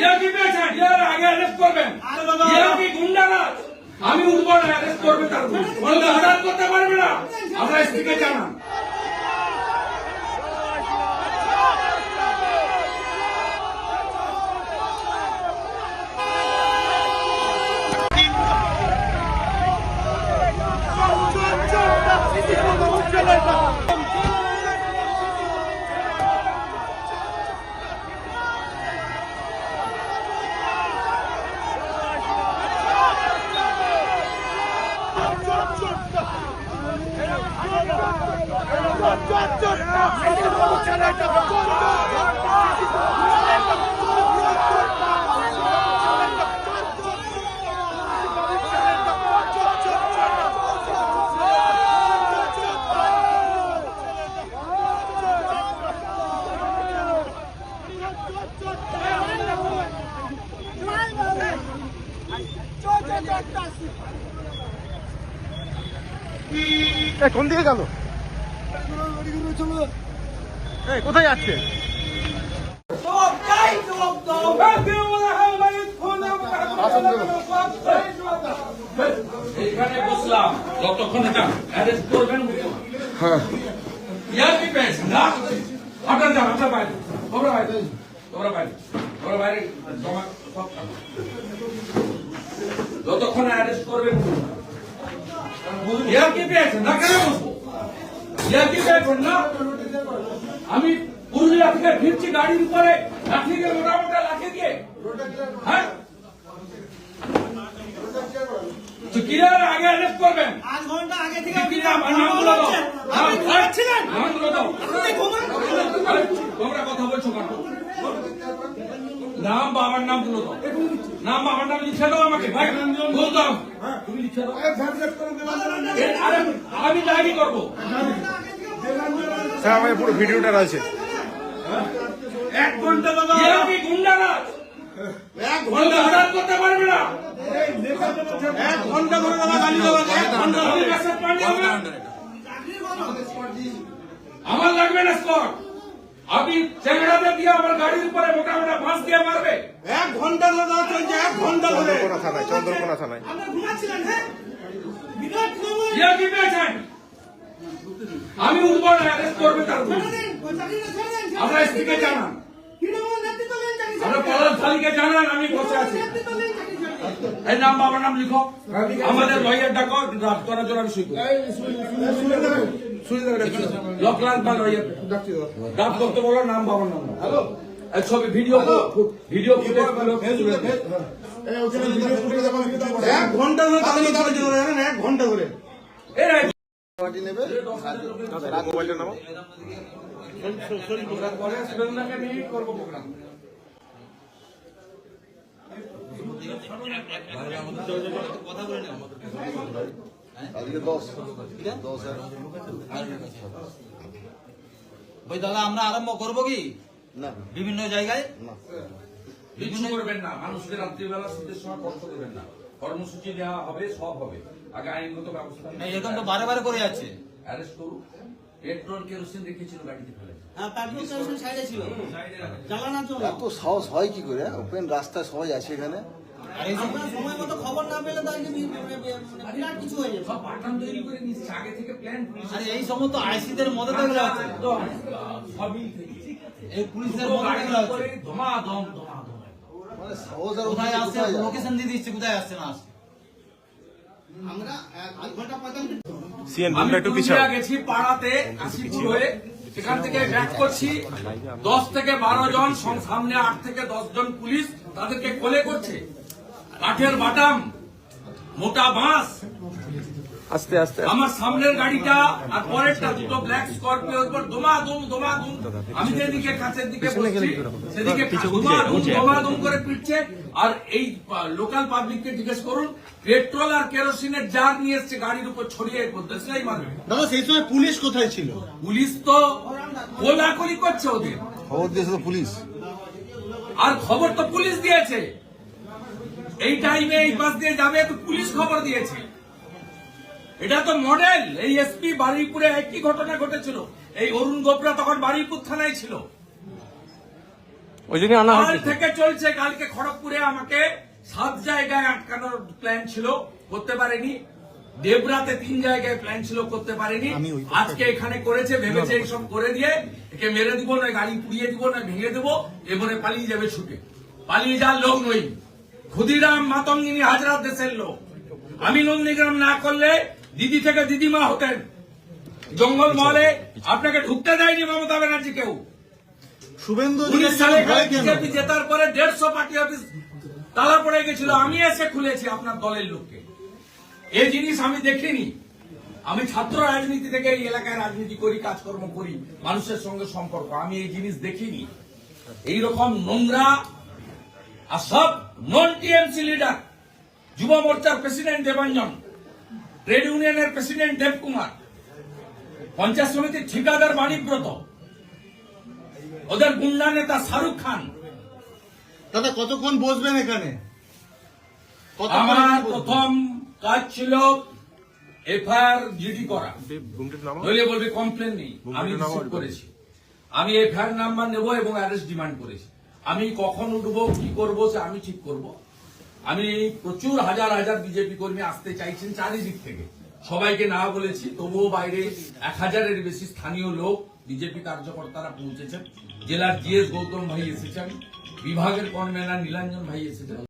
Yaki পেয়েছেন ইয়ার আগে arrest করবেন। ইয়াকি গুন্ডারাজ আমি উঠবো না অ্যারেস্ট করবে তার করতে পারবে না। আমরা এসপিকে জানান। কোন দিকে গেল? কোথায় যাচ্ছে? এখানে বসলাম যতক্ষণ এটা অ্যারেস্ট করবেন হ্যাঁ ইয়াকি পেয়েছেন না আপনার যান আপনার বাইরে তোমরা বাইরে তোমরা বাইরে তোমরা বাইরে জমা সব থাকো। যতক্ষণ অ্যারেস্ট করবেন ইয়াকি পেয়েছেন না কেন বসবো ইয়াকি পেয়েছেন না আমি পুরুলিয়া থেকে ফিরছি গাড়ির উপরে। লাঠি দিয়ে মোটা মোটা লাঠি দিয়ে। হ্যাঁ? তো কিরার আগে অ্যারেস্ট করবেন? আধ ঘণ্টা আগে থেকে কি নাম নামগুলো দাও। নামগুলো দাও। আপনি ঘুমান। আরে, তোমরা কথা বলছো কেন নাম বাবার নামগুলো দাও। নাম বাবার নাম লিখে দাও আমাকে। ভাই বলতাম তুমি লিখে দাও। আরে আমি ডায়েরি করব। স্যার আমাদের পুরো ভিডিওটা রয়েছে। এক ঘণ্টা দাদা গুন্ডারাজ এক ঘণ্টা। হঠাৎ করতে পারবে না। এক ঘণ্টা ধরে দাদা গালি এক ঘণ্টা ধরে। মেসেজ পাঠিয়ে আমার লাগবে না স্কট আপনি চ্যাংড়াতে দিয়ে আমার গাড়ির উপরে মোটা মোটা বাঁশ দিয়ে মারবে। এক ঘণ্টা ধরে চলছে এক ঘণ্টা ধরে। চন্দ্রকোনা থানায় চন্দ্রকোনা থানায়। আপনারা ঘুমাচ্ছিলেন হ্যাঁ? বিরাট ইয়া কি পেয়েছেন? আমি না অ্যারেস্ট করবে তার দিন। এসপিকে জানান। শালীকে আমি বসে আছি। এই নাম বাবার নাম লিখো। আমাদের লয়ার ডাকো ড্রাফট করার জন্য আমি সই লকলান বা লয়ার ড্রাফট করতে বলো নাম বাবার নাম। হ্যালো? ছবি ভিডিও ভিডিও এক ঘণ্টা ধরে এক ঘণ্টা ধরে। মোবাইলটা নামো করব প্রোগ্রাম ওই দাদা আমরা আরম্ভ করব কি? না। বিভিন্ন জায়গায়? কিছু করবেন না। মানুষকে রাত্রিবেলা শীতের সময় কষ্ট দেবেন না। কর্মসূচি দেওয়া হবে সব হবে। আগে আইনগত ব্যবস্থা এখন তো বারে বারে করে যাচ্ছে। অ্যারেস্ট করুন পেট্রোল কেরোসিন রেখেছিল গাড়িতে ফেলে। হ্যাঁ পেট্রোল স্টেশন সাইডে ছিল। জ্বালানোর জন্য। এত সাহস হয় কি করে? ওপেন রাস্তায় সবাই আছে এখানে। এই যে আপনারা সময় মতো খবর না পেলে তো আজকে বি- মানে মানে সমস্ত আইসিদের মদত এই ধমাধম ধমাধম মানে সাহস আর কোথায় আসছে? লোকেশন দিয়ে দিচ্ছে কোথায় আসছে না আসছে? আমরা আধ ঘণ্টা আমি একটু গেছি পাড়াতে কাশীপুর হয়ে সেখান থেকে ব্যাক করছি। দশ থেকে বারো জন সামনে আট থেকে দশ জন পুলিশ তাদেরকে কোলে করছে। কাঠের বাটাম মোটা বাঁশ। আস্তে আস্তে আমার সামনের গাড়িটা আর পরেরটা দুটো ব্ল্যাক স্করপিওর উপর দমা দুম দমা দুম আমি যেদিকে কাছের দিকে সেদিকে দমা দুম দমা দুম করে পিটছে। আর এই লোকাল পাবলিককে জিজ্ঞেস করুন পেট্রোল আর কেরোসিনের জার নিয়ে এসছে গাড়ির উপর ছড়িয়ে দেশলাই মারবে। দাদা সেই সময় পুলিশ কোথায় ছিল? পুলিশ তো কোলাকুলি করছে ওদের। খবর দিয়েছে তো পুলিশ। আর খবর তো পুলিশ দিয়েছে। এই টাইমে এই বাস দিয়ে যাবে তো পুলিশ খবর দিয়েছে। এটা তো মডেল এই এসপি বারুইপুরে একই ঘটনা ঘটেছিল। এই অরুণ গোপরা তখন বারুইপুর থানায় ছিল। ওই জন্য আনা কাল থেকে চলছে কালকে খড়গপুরে আমাকে সাত জায়গায় আটকানোর প্ল্যান ছিল করতে পারেনি। দেবরাতে তিন জায়গায় প্ল্যান ছিল করতে পারেনি। আজকে এখানে করেছে ভেবেছে এইসব করে দিয়ে একে মেরে দিব না গাড়ি পুড়িয়ে দিব না ভেঙে দেবো এবারে পালিয়ে যাবে ছুটে। পালিয়ে যাওয়ার লোক নই। ক্ষুদিরাম মাতঙ্গিনী হাজরাত দেশের লোক। আমি নন্দীগ্রাম না করলে দিদি থেকে দিদিমা হতেন। জঙ্গল মহলে আপনাকে ঢুকতে দেয়নি মমতা ব্যানার্জি কেউ। শুভেন্দু বিজেপি জেতার পরে দেড়শো পার্টি অফিস তালা পড়ে গেছিল। আমি এসে খুলেছি আপনার দলের লোককে। এই জিনিস আমি দেখিনি। আমি ছাত্র রাজনীতি থেকে এই এলাকায় রাজনীতি করি কাজকর্ম করি মানুষের সঙ্গে সম্পর্ক। আমি এই জিনিস দেখিনি। এই রকম নোংরা আর সব নন টিএমসি লিডার যুব মোর্চার প্রেসিডেন্ট দেবাঞ্জন ট্রেড ইউনিয়নের প্রেসিডেন্ট দেবকুমার পঞ্চায়েত সমিতির ঠিকাদার মানিকব্রত ওদের গুন্ডা নেতা শাহরুখ খান। দাদা কতক্ষণ বসবেন এখানে? আমার প্রথম কাজ ছিল এফআইআর জিডি করা। নইলে বলবে কমপ্লেন নেই। আমি। করেছি। আমি এফআইআর নাম্বার নেব এবং অ্যারেস্ট ডিমান্ড করেছি। আমি কখন উঠবো কি করব সে আমি ঠিক করব। আমি প্রচুর হাজার হাজার বিজেপি কর্মী আসতে চাইছেন চারিদিক থেকে। সবাইকে না বলেছি তবুও বাইরে এক হাজারের বেশি স্থানীয় লোক বিজেপি কার্যকর্তারা পৌঁছেছেন। জেলার জিএস গৌতম ভাই এসেছেন বিভাগের কনভেনার নীলাঞ্জন ভাই এসেছেন।